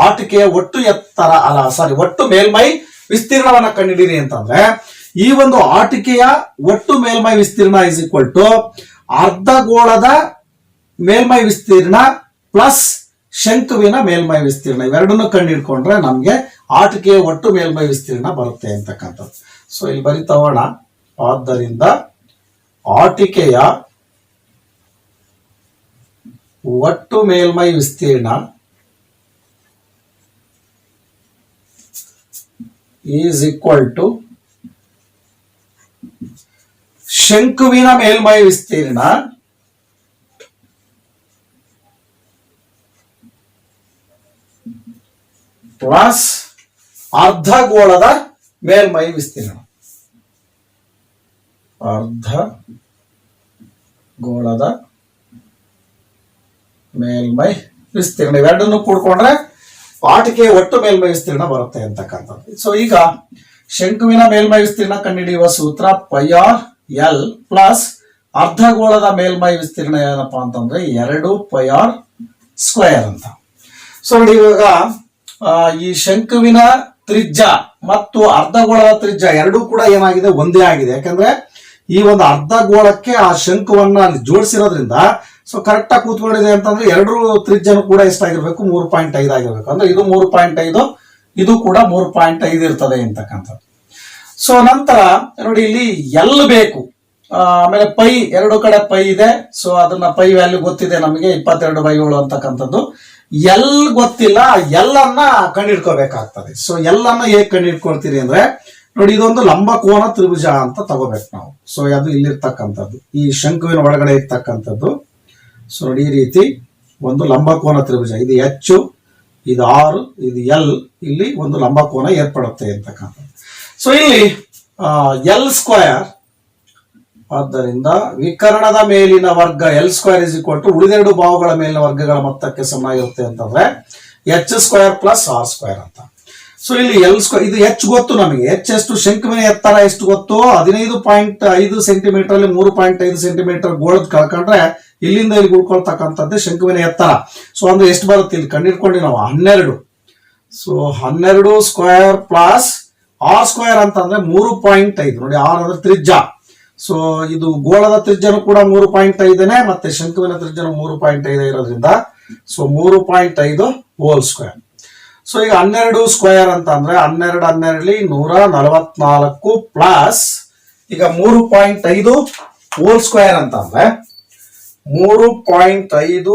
ಆಟಿಕೆಯ ಒಟ್ಟು ಎತ್ತರ, ಅಲ್ಲ ಸಾರಿ ಒಟ್ಟು ಮೇಲ್ಮೈ ವಿಸ್ತೀರ್ಣವನ್ನ ಕಂಡುಹಿಡಿಯಿರಿ ಅಂತಂದ್ರೆ, ಈ ಒಂದು ಆಟಿಕೆಯ ಒಟ್ಟು ಮೇಲ್ಮೈ ವಿಸ್ತೀರ್ಣ ಇಸ್ ಈಕ್ವಲ್ ಟು ಅರ್ಧಗೋಳದ ಮೇಲ್ಮೈ ವಿಸ್ತೀರ್ಣ ಪ್ಲಸ್ ಶಂಕುವಿನ ಮೇಲ್ಮೈ ವಿಸ್ತೀರ್ಣ. ಇವೆರಡನ್ನು ಕಂಡಿಡ್ಕೊಂಡ್ರೆ ನಮ್ಗೆ ಆಟಿಕೆಯ ಒಟ್ಟು ಮೇಲ್ಮೈ ವಿಸ್ತೀರ್ಣ ಬರುತ್ತೆ ಅಂತಕ್ಕಂಥದ್ದು. ಸೊ ಇಲ್ಲಿ ಬರಿತಾ ಹೋಗೋಣ ಆದ್ದರಿಂದ ಆಟಿಕೆಯ ಒಟ್ಟು ಮೇಲ್ಮೈ ವಿಸ್ತೀರ್ಣ ಈಸ್ ಈಕ್ವಲ್ ಟು ಶಂಕುವಿನ ಮೇಲ್ಮೈ ವಿಸ್ತೀರ್ಣ ಪ್ಲಸ್ ಅರ್ಧಗೋಳದ ಮೇಲ್ಮೈ ವಿಸ್ತೀರ್ಣ ಅರ್ಧ ಗೋಳದ ಮೇಲ್ಮೈ ವಿಸ್ತೀರ್ಣ ಇವೆರಡನ್ನು ಕೂಡ್ಕೊಂಡ್ರೆ ಆಟಿಕೆ ಒಟ್ಟು ಮೇಲ್ಮೈ ವಿಸ್ತೀರ್ಣ ಬರುತ್ತೆ ಅಂತಕ್ಕಂಥದ್ದು. ಸೊ ಈಗ ಶಂಕುವಿನ ಮೇಲ್ಮೈ ವಿಸ್ತೀರ್ಣ ಕಂಡುಹಿಡಿಯುವ ಸೂತ್ರ ಪೈ ಆರ್ ಎಲ್ ಪ್ಲಸ್ ಅರ್ಧಗೋಳದ ಮೇಲ್ಮೈ ವಿಸ್ತೀರ್ಣ ಏನಪ್ಪಾ ಅಂತಂದ್ರೆ ಎರಡು ಪೈ ಆರ್ ಸ್ಕ್ವೇರ್ ಅಂತ. ಸೊ ಇವಾಗ ಈ ಶಂಕುವಿನ ತ್ರಿಜ್ಯ ಮತ್ತು ಅರ್ಧಗೋಳದ ತ್ರಿಜ್ಯ ಎರಡೂ ಕೂಡ ಏನಾಗಿದೆ? ಒಂದೇ ಆಗಿದೆ. ಯಾಕಂದ್ರೆ ಈ ಒಂದು ಅರ್ಧಗೋಳಕ್ಕೆ ಆ ಶಂಕುವನ್ನ ಅಲ್ಲಿ ಜೋಡಿಸಿರೋದ್ರಿಂದ ಸೊ ಕರೆಕ್ಟ್ ಆಗಿ ಕೂತ್ಕೊಂಡಿದೆ ಅಂತಂದ್ರೆ ಎರಡು ತ್ರಿಜ್ಯನು ಕೂಡ ಎಷ್ಟಾಗಿರ್ಬೇಕು? ಮೂರು ಪಾಯಿಂಟ್ ಐದು ಆಗಿರ್ಬೇಕು. ಅಂದ್ರೆ ಇದು ಮೂರು ಪಾಯಿಂಟ್ ಐದು, ಇದು ಕೂಡ ಮೂರು ಪಾಯಿಂಟ್ ಐದು ಇರ್ತದೆ ಅಂತಕ್ಕಂಥದ್ದು. ಸೊ ನಂತರ ನೋಡಿ, ಇಲ್ಲಿ ಎಲ್ ಬೇಕು? ಆಮೇಲೆ ಪೈ, ಎರಡು ಕಡೆ ಪೈ ಇದೆ. ಸೊ ಅದನ್ನ ಪೈ ವ್ಯಾಲ್ಯೂ ಗೊತ್ತಿದೆ ನಮಗೆ, ಇಪ್ಪತ್ತೆರಡು ಬೈ ಏಳು ಅಂತಕ್ಕಂಥದ್ದು. ಎಲ್ ಗೊತ್ತಿಲ್ಲ, ಎಲ್ಲನ್ನ ಕಂಡಿಡ್ಕೋಬೇಕಾಗ್ತದೆ. ಸೊ ಎಲ್ಲನ್ನ ಹೇಗೆ ಕಂಡಿಡ್ಕೊಳ್ತೀರಿ ಅಂದ್ರೆ, ನೋಡಿ, ಇದೊಂದು ಲಂಬಕೋನ ತ್ರಿಭುಜ ಅಂತ ತಗೋಬೇಕು ನಾವು. ಸೊ ಅದು ಇಲ್ಲಿರ್ತಕ್ಕಂಥದ್ದು. ಈ ಶಂಕುವಿನ ಒಳಗಡೆ ಇರ್ತಕ್ಕಂಥದ್ದು. ಸೊ ನೋಡಿ, ಈ ರೀತಿ ಒಂದು ಲಂಬಕೋನ ತ್ರಿಭುಜ. ಇದು ಹೆಚ್ಚು, ಇದು ಆರು, ಇದು ಎಲ್. ಇಲ್ಲಿ ಒಂದು ಲಂಬಕೋನ ಏರ್ಪಡುತ್ತೆ ಅಂತಕ್ಕಂಥದ್ದು. ಸೊ ಇಲ್ಲಿ ಎಲ್ ಸ್ಕ್ವಯರ್ ಆದ್ದರಿಂದ ವಿಕರಣದ ಮೇಲಿನ ವರ್ಗ L square is equal to ಉಳಿದೆರಡು ಭಾವಗಳ ಮೇಲಿನ ವರ್ಗಗಳ ಮೊತ್ತಕ್ಕೆ ಸಮನಾಗಿರುತ್ತೆ ಅಂತಂದ್ರೆ H square plus R square ಅಂತ. ಸೊ ಇಲ್ಲಿ ಎಲ್ ಸ್ಕ್ವೇರ್ ಇದು ಎಚ್ ಗೊತ್ತು ನಮಗೆ. ಎಚ್ ಎಷ್ಟು ಶಂಕುವಿನ ಎತ್ತರ ಎಷ್ಟು ಗೊತ್ತು? ಹದಿನೈದು ಪಾಯಿಂಟ್ ಐದು ಸೆಂಟಿಮೀಟರ್ ಅಲ್ಲಿ ಮೂರು ಪಾಯಿಂಟ್ ಐದು ಸೆಂಟಿಮೀಟರ್ ಗೋಳದ್ ಕಳ್ಕೊಂಡ್ರೆ ಇಲ್ಲಿಂದ ಇಲ್ಲಿ ಉಳ್ಕೊಳ್ತಕ್ಕಂಥದ್ದು ಶಂಕುವಿನ ಎತ್ತರ. ಸೊ ಅಂದ್ರೆ ಎಷ್ಟು ಬರುತ್ತೆ ಇಲ್ಲಿ? ಕಂಡಿಟ್ಕೊಂಡಿ ನಾವು. ಹನ್ನೆರಡು. ಸೊ ಹನ್ನೆರಡು ಸ್ಕ್ವೇರ್ ಪ್ಲಸ್ ಆರ್ ಸ್ಕ್ವೇರ್ ಅಂತಂದ್ರೆ ಮೂರು ಪಾಯಿಂಟ್ ಐದು. ನೋಡಿ ಆರ್ ಅಂದ್ರೆ ತ್ರಿಜ್ಯ. ಸೊ ಇದು ಗೋಳದ ತ್ರಿಜ್ಯನು ಕೂಡ ಮೂರು ಪಾಯಿಂಟ್ ಐದನೇ ಮತ್ತೆ ಶಂಕುವಿನ ತ್ರಿಜ್ಯನು ಮೂರು ಪಾಯಿಂಟ್ ಐದೇ ಇರೋದ್ರಿಂದ ಸೊ ಮೂರು ಪಾಯಿಂಟ್ ಐದು ಹೋಲ್ ಸ್ಕ್ವೇರ್ ಸೊ ಈಗ ಹನ್ನೆರಡು ಸ್ಕ್ವೇರ್ ಅಂತ ಅಂದ್ರೆ ಹನ್ನೆರಡು ಹನ್ನೆರಡಲಿ ನೂರ ನಲವತ್ನಾಲ್ಕು ಪ್ಲಸ್ ಈಗ ಮೂರು ಪಾಯಿಂಟ್ ಐದು ಹೋಲ್ ಸ್ಕ್ವೇರ್ ಅಂತ ಅಂದ್ರೆ ಮೂರು ಪಾಯಿಂಟ್ ಐದು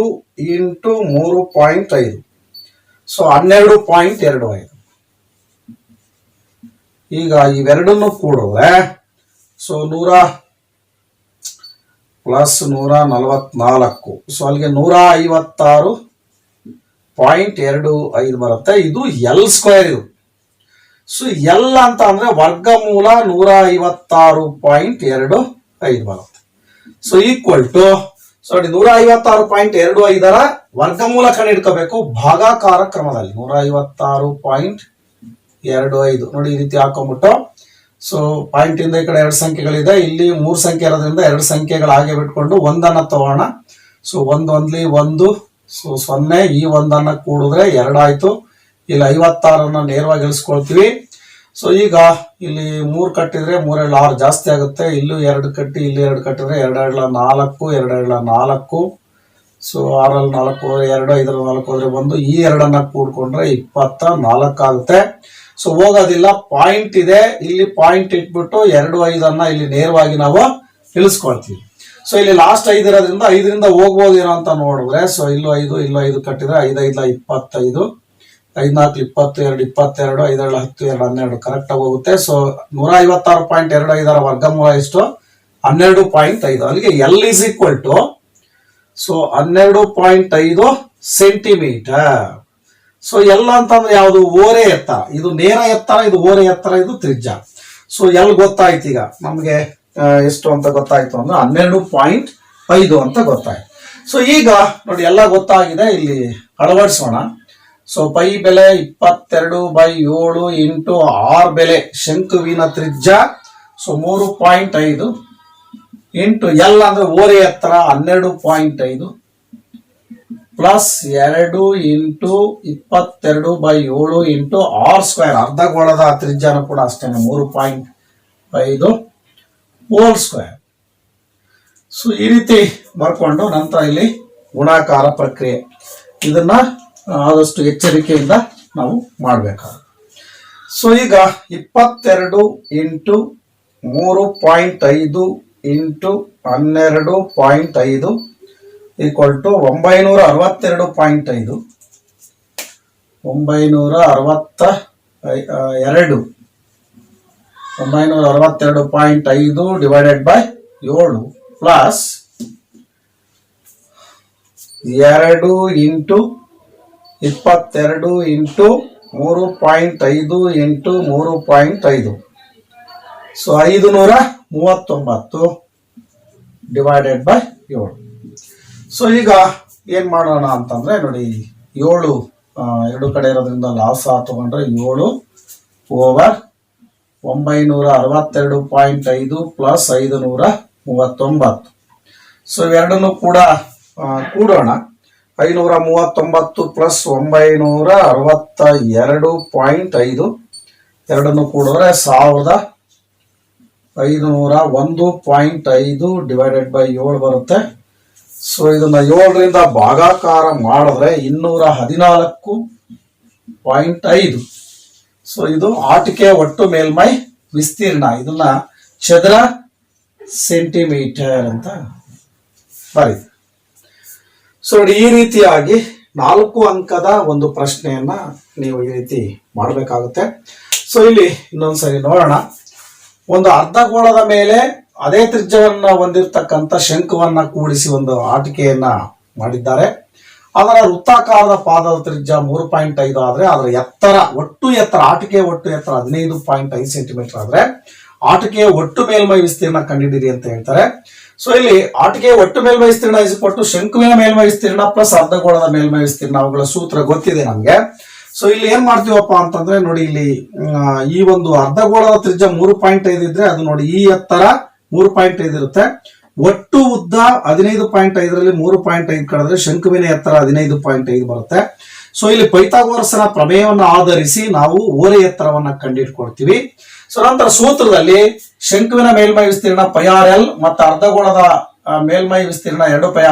ಇಂಟು ಮೂರು ಪಾಯಿಂಟ್ ಐದು. ಸೊ ಹನ್ನೆರಡು ಪಾಯಿಂಟ್ ಎರಡು ಐದು. ಈಗ ಇವೆರಡನ್ನು ಕೂಡಿದ್ರೆ ಸೊ ನೂರ ಪ್ಲಸ್ ನೂರ ನಲವತ್ನಾಲ್ಕು. ಸೊ ಅಲ್ಲಿಗೆ ನೂರ ಐವತ್ತಾರು ಪಾಯಿಂಟ್ ಎರಡು ಐದು ಬರುತ್ತೆ. ಇದು ಎಲ್ ಸ್ಕ್ವೇರ್ ಇದು. ಸೊ ಎಲ್ ಅಂತ ಅಂದ್ರೆ ವರ್ಗಮೂಲ ನೂರ ಐವತ್ತಾರು ಪಾಯಿಂಟ್ ಎರಡು ಐದು ಬರುತ್ತೆ. ಸೊ ಈಕ್ವಲ್ ಟು ಸೊ ನೂರ ಐವತ್ತಾರು ಪಾಯಿಂಟ್ ಎರಡು ಐದರ ವರ್ಗಮೂಲ ಕಂಡು ಹಿಡ್ಕೋಬೇಕು ಭಾಗಾಕಾರ ಕ್ರಮದಲ್ಲಿ. ನೂರ ಐವತ್ತಾರು ಪಾಯಿಂಟ್ ಎರಡು ಐದು. ನೋಡಿ, ಈ ರೀತಿ ಹಾಕೊಂಡ್ಬಿಟ್ಟು ಸೊ ಪಾಯಿಂಟ್ ಇಂದ ಈ ಕಡೆ ಎರಡು ಸಂಖ್ಯೆಗಳಿದೆ. ಇಲ್ಲಿ ಮೂರು ಸಂಖ್ಯೆ ಇರೋದ್ರಿಂದ ಎರಡು ಸಂಖ್ಯೆಗಳು ಹಾಗೆ ಬಿಟ್ಕೊಂಡು ಒಂದನ್ನ ತಗೋಣ. ಸೊ ಒಂದು ಒಂದ್ಲಿ ಒಂದು. ಸೊ ಸೊನ್ನೆ, ಈ ಒಂದನ್ನ ಕೂಡಿದ್ರೆ ಎರಡಾಯ್ತು ಇಲ್ಲಿ ಐವತ್ತಾರನ್ನ ನೇರವಾಗಿ ಇಳಿಸ್ಕೊಳ್ತೀವಿ. ಸೊ ಈಗ ಇಲ್ಲಿ ಮೂರು ಕಟ್ಟಿದ್ರೆ ಮೂರೆರಡು ಆರು ಜಾಸ್ತಿ ಆಗುತ್ತೆ. ಇಲ್ಲೂ ಎರಡು ಕಟ್ಟಿ, ಇಲ್ಲಿ ಎರಡು ಕಟ್ಟಿದ್ರೆ ಎರಡೆರಡ್ಲ ನಾಲ್ಕು ಎರಡೆರಡ್ಲ ನಾಲ್ಕು. ಸೊ ಆರಲ್ಲಿ ನಾಲ್ಕು ಹೋದ್ರೆ ಎರಡು ಐದರ ನಾಲ್ಕು ಹೋದ್ರೆ ಒಂದು. ಈ ಎರಡನ್ನ ಕೂಡ್ಕೊಂಡ್ರೆ ಇಪ್ಪತ್ತ ನಾಲ್ಕು ಆಗುತ್ತೆ. ಸೊ ಹೋಗೋದಿಲ್ಲ ಪಾಯಿಂಟ್ ಇದೆ. ಇಲ್ಲಿ ಪಾಯಿಂಟ್ ಇಟ್ಬಿಟ್ಟು ಎರಡು ಐದನ್ನ ಇಲ್ಲಿ ನೇರವಾಗಿ ನಾವು ಇಳಿಸ್ಕೊಳ್ತೀವಿ ಸೊ ಇಲ್ಲಿ ಲಾಸ್ಟ್ ಐದಿರೋದ್ರಿಂದ ಐದರಿಂದ ಹೋಗ್ಬೋದೇನೋ ಅಂತ ನೋಡಿದ್ರೆ ಸೊ ಇಲ್ಲೂ ಐದು ಇಲ್ಲೂ ಐದು ಕಟ್ಟಿದ್ರೆ ಐದು, ಐದ್ಲ ಇಪ್ಪತ್ತೈದು ಐದ್ನಾಲ್ಕು ಇಪ್ಪತ್ತು ಎರಡು ಇಪ್ಪತ್ತೆರಡು ಐದೇಳು ಹತ್ತು, ಎರಡು, ಹನ್ನೆರಡು ಕರೆಕ್ಟ್ ಆಗಿ ಹೋಗುತ್ತೆ. ಸೊ ನೂರ ಐವತ್ತಾರು ಪಾಯಿಂಟ್ ಎರಡು ಐದರ ವರ್ಗಮೂಲ ಎಷ್ಟು? ಹನ್ನೆರಡು ಪಾಯಿಂಟ್ ಐದು. ಅಲ್ಲಿಗೆ L is equal to so ಹನ್ನೆರಡು ಪಾಯಿಂಟ್ ಐದು ಸೆಂಟಿಮೀಟರ್ ಸೊ ಎಲ್ಲ ಅಂತಂದ್ರೆ ಯಾವುದು? ಓರೆ ಎತ್ತರ. ಇದು ನೇರ ಎತ್ತರ, ಇದು ಓರೆ ಎತ್ತರ, ಇದು ತ್ರಿಜ್ಯ. ಸೊ ಎಲ್ ಗೊತ್ತಾಯ್ತು ಈಗ? ನಮಗೆ ಎಷ್ಟು ಅಂತ ಗೊತ್ತಾಯ್ತು ಅಂದ್ರೆ ಹನ್ನೆರಡು ಪಾಯಿಂಟ್ ಐದು ಅಂತ ಗೊತ್ತಾಯ್ತು. ಸೊ ಈಗ ನೋಡಿ, ಎಲ್ಲ ಗೊತ್ತಾಗಿದೆ. ಇಲ್ಲಿ ಅಳವಡಿಸೋಣ. ಸೊ ಪೈ ಬೆಲೆ ಇಪ್ಪತ್ತೆರಡು ಬೈ ಏಳು ಇಂಟು ಆರ್ ಬೆಲೆ ಶಂಕುವಿನ ತ್ರಿಜ್ಯ. ಸೊ ಮೂರು ಪಾಯಿಂಟ್ ಐದು ಇಂಟು ಎಲ್ ಅಂದ್ರೆ ಓರೆ ಎತ್ತರ, ಹನ್ನೆರಡು ಪಾಯಿಂಟ್ ಐದು ಪ್ಲಸ್ ಎರಡು ಇಂಟು ಇಪ್ಪತ್ತೆರಡು ಬೈ ಏಳು ಇಂಟು ಆರ್ ಸ್ಕ್ವೇರ್. ಅರ್ಧ ಗೋಳದ ತ್ರಿಜ್ಯನ ಕೂಡ ಅಷ್ಟೇನೆ ಮೂರು ಪಾಯಿಂಟ್ ಐದು ಹೋಲ್ ಸ್ಕ್ವೇರ್. ಸೊ ಈ ರೀತಿ ಬರ್ಕೊಂಡು ನಂತರ ಇಲ್ಲಿ ಗುಣಾಕಾರ ಪ್ರಕ್ರಿಯೆ. ಇದನ್ನ ಆದಷ್ಟು ಎಚ್ಚರಿಕೆಯಿಂದ ನಾವು ಮಾಡಬೇಕಾಗುತ್ತೆ. ಸೊ ಈಗ ಇಪ್ಪತ್ತೆರಡು ಇಂಟು ಮೂರು ಪಾಯಿಂಟ್ ಐದು ಇಂಟು ಹನ್ನೆರಡು ಪಾಯಿಂಟ್ ಐದು ಈಕ್ವಲ್ ಟು ಒಂಬೈನೂರ ಅರವತ್ತೆರಡು ಪಾಯಿಂಟ್ ಐದು. ಒಂಬೈನೂರ ಅರವತ್ತ ಎರಡು. ಒಂಬೈನೂರ ಅರವತ್ತೆರಡು ಪಾಯಿಂಟ್ ಐದು ಡಿವೈಡೆಡ್ ಬೈ ಏಳು ಪ್ಲಸ್ ಎರಡು ಇಂಟು ಇಪ್ಪತ್ತೆರಡು ಇಂಟು ಮೂರು ಪಾಯಿಂಟ್ ಐದು ಇಂಟು ಮೂರು ಪಾಯಿಂಟ್ ಐದು. ಸೊ ಐದು ನೂರ ಮೂವತ್ತೊಂಬತ್ತು ಡಿವೈಡೆಡ್ ಬೈ ಏಳು. ಸೊ ಈಗ ಏನ್ ಮಾಡೋಣ ಅಂತಂದ್ರೆ ನೋಡಿ, ಏಳು ಎರಡು ಕಡೆ ಇರೋದ್ರಿಂದ ಲಾಸ್ ತಗೊಂಡ್ರೆ ಏಳು ಓವರ್ ಒಂಬೈನೂರ ಅರವತ್ತೆರಡು ಪಾಯಿಂಟ್ ಐದು ಪ್ಲಸ್ ಐದು ನೂರ ಮೂವತ್ತೊಂಬತ್ತು ಸೊ ಇವೆರಡನ್ನು ಕೂಡ ಕೂಡೋಣ. ಐನೂರ ಮೂವತ್ತೊಂಬತ್ತು ಪ್ಲಸ್ ಒಂಬೈನೂರ ಅರವತ್ತ ಎರಡು ಪಾಯಿಂಟ್ ಐದು. ಎರಡನ್ನು ಕೂಡಿದ್ರೆ ಸಾವಿರದ ಐನೂರ ಒಂದು ಪಾಯಿಂಟ್ ಐದು ಡಿವೈಡೆಡ್ ಬೈ ಏಳು ಬರುತ್ತೆ. ಸೊ ಇದನ್ನ ಏಳರಿಂದ ಭಾಗಾಕಾರ ಮಾಡಿದ್ರೆ ಇನ್ನೂರ ಹದಿನಾಲ್ಕು ಪಾಯಿಂಟ್ ಐದು. ಸೊ ಇದು ಆಟಿಕೆ ಒಟ್ಟು ಮೇಲ್ಮೈ ವಿಸ್ತೀರ್ಣ. ಇದನ್ನ ಚದರ ಸೆಂಟಿಮೀಟರ್ ಅಂತ ಬರೀ ಸೊ ಈ ರೀತಿಯಾಗಿ ನಾಲ್ಕು ಅಂಕದ ಒಂದು ಪ್ರಶ್ನೆಯನ್ನ ನೀವು ಈ ರೀತಿ ಮಾಡಬೇಕಾಗುತ್ತೆ. ಸೊ ಇಲ್ಲಿ ಇನ್ನೊಂದ್ಸರಿ ನೋಡೋಣ. ಒಂದು ಅರ್ಧಗೋಳದ ಮೇಲೆ ಅದೇ ತ್ರಿಜ್ಯವನ್ನ ಹೊಂದಿರತಕ್ಕಂಥ ಶಂಕುವನ್ನ ಕೂಡಿಸಿ ಒಂದು ಆಟಿಕೆಯನ್ನ ಮಾಡಿದ್ದಾರೆ. ಅದರ ವೃತ್ತಾಕಾರದ ಪಾದದ ತ್ರಿಜ್ಯ ಮೂರು ಪಾಯಿಂಟ್ ಐದು ಆದ್ರೆ ಅದರ ಎತ್ತರ, ಒಟ್ಟು ಎತ್ತರ ಆಟಿಕೆ ಒಟ್ಟು ಎತ್ತರ ಹದಿನೈದು ಪಾಯಿಂಟ್ ಐದು ಸೆಂಟಿಮೀಟರ್ ಆದ್ರೆ ಆಟಿಕೆಯ ಒಟ್ಟು ಮೇಲ್ಮೈ ವಿಸ್ತೀರ್ಣ ಕಂಡಿಡಿರಿ ಅಂತ ಹೇಳ್ತಾರೆ. ಸೊ ಇಲ್ಲಿ ಆಟಿಕೆಯ ಒಟ್ಟು ಮೇಲ್ಮೈ ವಿಸ್ತೀರ್ಣ ಇಸಿಕೊಟ್ಟು ಶಂಕುವಿನ ಮೇಲ್ಮೈ ವಿಸ್ತೀರ್ಣ ಪ್ಲಸ್ ಅರ್ಧಗೋಳದ ಮೇಲ್ಮೈ ವಿಸ್ತೀರ್ಣ ಅವುಗಳ ಸೂತ್ರ ಗೊತ್ತಿದೆ ನಮ್ಗೆ. ಸೊ ಇಲ್ಲಿ ಏನ್ ಮಾಡ್ತೀವಪ್ಪ ಅಂತಂದ್ರೆ ನೋಡಿ ಇಲ್ಲಿ ಈ ಒಂದು ಅರ್ಧಗೋಳದ ತ್ರಿಜ್ಯ ಮೂರು ಪಾಯಿಂಟ್ ಐದು ಇದ್ರೆ ಅದು ನೋಡಿ ಈ ಎತ್ತರ ಮೂರು ಪಾಯಿಂಟ್ ಐದು ಇರುತ್ತೆ. ಒಟ್ಟು ಉದ್ದ ಹದಿನೈದು ಪಾಯಿಂಟ್ ಐದರಲ್ಲಿ ಮೂರು ಪಾಯಿಂಟ್ ಐದು ಕಳೆದ್ರೆ ಶಂಕುವಿನ ಎತ್ತರ ಹದಿನೈದು ಪಾಯಿಂಟ್ ಐದು ಬರುತ್ತೆ. ಸೊ ಇಲ್ಲಿ ಪೈಥಾಗೋರಸನ ಪ್ರಮೇಯವನ್ನು ಆಧರಿಸಿ ನಾವು ಓರೆ ಎತ್ತರವನ್ನ ಕಂಡುಹಿಡ್ಕೊಳ್ತೀವಿ ಸೊ ನಂತರ ಸೂತ್ರದಲ್ಲಿ ಶಂಕುವಿನ ಮೇಲ್ಮೈ ವಿಸ್ತೀರ್ಣ ಪೈ ಎಲ್ ಮತ್ತು ಅರ್ಧಗೋಳದ ಮೇಲ್ಮೈ ವಿಸ್ತೀರ್ಣ ಎರಡು ಪೈ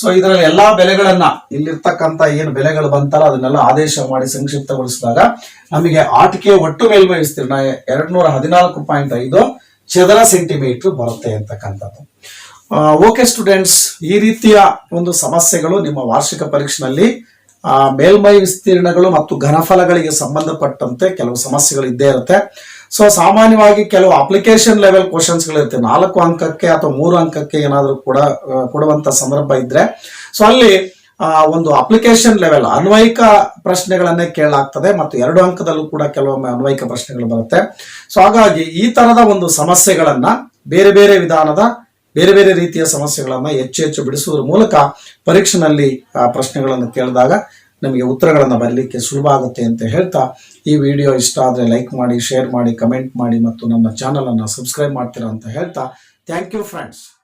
ಸೊ ಇದರಲ್ಲಿ ಎಲ್ಲಾ ಬೆಲೆಗಳನ್ನ ಇಲ್ಲಿರ್ತಕ್ಕಂತ ಏನು ಬೆಲೆಗಳು ಬಂತಲ್ಲ, ಅದನ್ನೆಲ್ಲ ಆದೇಶ ಮಾಡಿ ಸಂಕ್ಷಿಪ್ತಗೊಳಿಸಿದಾಗ ನಮಗೆ ಆಟಿಕೆ ಒಟ್ಟು ಮೇಲ್ಮೈ ವಿಸ್ತೀರ್ಣ ಎರಡ್ ನೂರ ಹದಿನಾಲ್ಕು ಪಾಯಿಂಟ್ ಐದು ಚದರ ಸೆಂಟಿಮೀಟರ್ ಬರುತ್ತೆ ಅಂತಕ್ಕಂಥದ್ದು. ಓಕೆ ಸ್ಟೂಡೆಂಟ್ಸ್ ಈ ರೀತಿಯ ಒಂದು ಸಮಸ್ಯೆಗಳು ನಿಮ್ಮ ವಾರ್ಷಿಕ ಪರೀಕ್ಷೆನಲ್ಲಿ ಮೇಲ್ಮೈ ವಿಸ್ತೀರ್ಣಗಳು ಮತ್ತು ಘನಫಲಗಳಿಗೆ ಸಂಬಂಧಪಟ್ಟಂತೆ ಕೆಲವು ಸಮಸ್ಯೆಗಳು ಇದ್ದೇ ಇರುತ್ತೆ. ಸೊ ಸಾಮಾನ್ಯವಾಗಿ ಕೆಲವು ಅಪ್ಲಿಕೇಶನ್ ಲೆವೆಲ್ ಗಳಿರುತ್ತೆ ನಾಲ್ಕು ಅಂಕಕ್ಕೆ ಅಥವಾ ಮೂರು ಅಂಕಕ್ಕೆ ಏನಾದರೂ ಕೂಡ ಕೊಡುವಂತ ಸಂದರ್ಭ ಇದ್ರೆ ಸೊ ಅಲ್ಲಿ ಒಂದು ಅಪ್ಲಿಕೇಶನ್ ಲೆವೆಲ್ ಅನ್ವಯಿಕ ಪ್ರಶ್ನೆಗಳನ್ನೇ ಕೇಳಲಾಗ್ತದೆ ಮತ್ತು ಎರಡು ಅಂಕದಲ್ಲೂ ಕೂಡ ಕೆಲವೊಮ್ಮೆ ಅನ್ವಯಿಕ ಪ್ರಶ್ನೆಗಳು ಬರುತ್ತೆ. ಸೊ ಹಾಗಾಗಿ ಈ ತರದ ಒಂದು ಸಮಸ್ಯೆಗಳನ್ನ ಬೇರೆ ಬೇರೆ ವಿಧಾನದ, ಬೇರೆ ಬೇರೆ ರೀತಿಯ ಸಮಸ್ಯೆಗಳನ್ನ ಹೆಚ್ಚು ಹೆಚ್ಚು ಬಿಡಿಸುವುದರ ಮೂಲಕ ಪರೀಕ್ಷೆನಲ್ಲಿ, ಆ, ಪ್ರಶ್ನೆಗಳನ್ನು ಕೇಳಿದಾಗ ನಮಗೆ ಉತ್ತರಗಳನ್ನು ಬರಲಿಕ್ಕೆ ಸುಲಭ ಆಗುತ್ತೆ ಅಂತ ಹೇಳ್ತಾ, ಈ ವಿಡಿಯೋ ಇಷ್ಟ ಆದರೆ ಲೈಕ್ ಮಾಡಿ, ಶೇರ್ ಮಾಡಿ, ಕಮೆಂಟ್ ಮಾಡಿ ಮತ್ತು ನಮ್ಮ ಚಾನಲನ್ನು ಸಬ್ಸ್ಕ್ರೈಬ್ ಮಾಡ್ತೀರಾ ಅಂತ ಹೇಳ್ತಾ ಥ್ಯಾಂಕ್ ಯು ಫ್ರೆಂಡ್ಸ್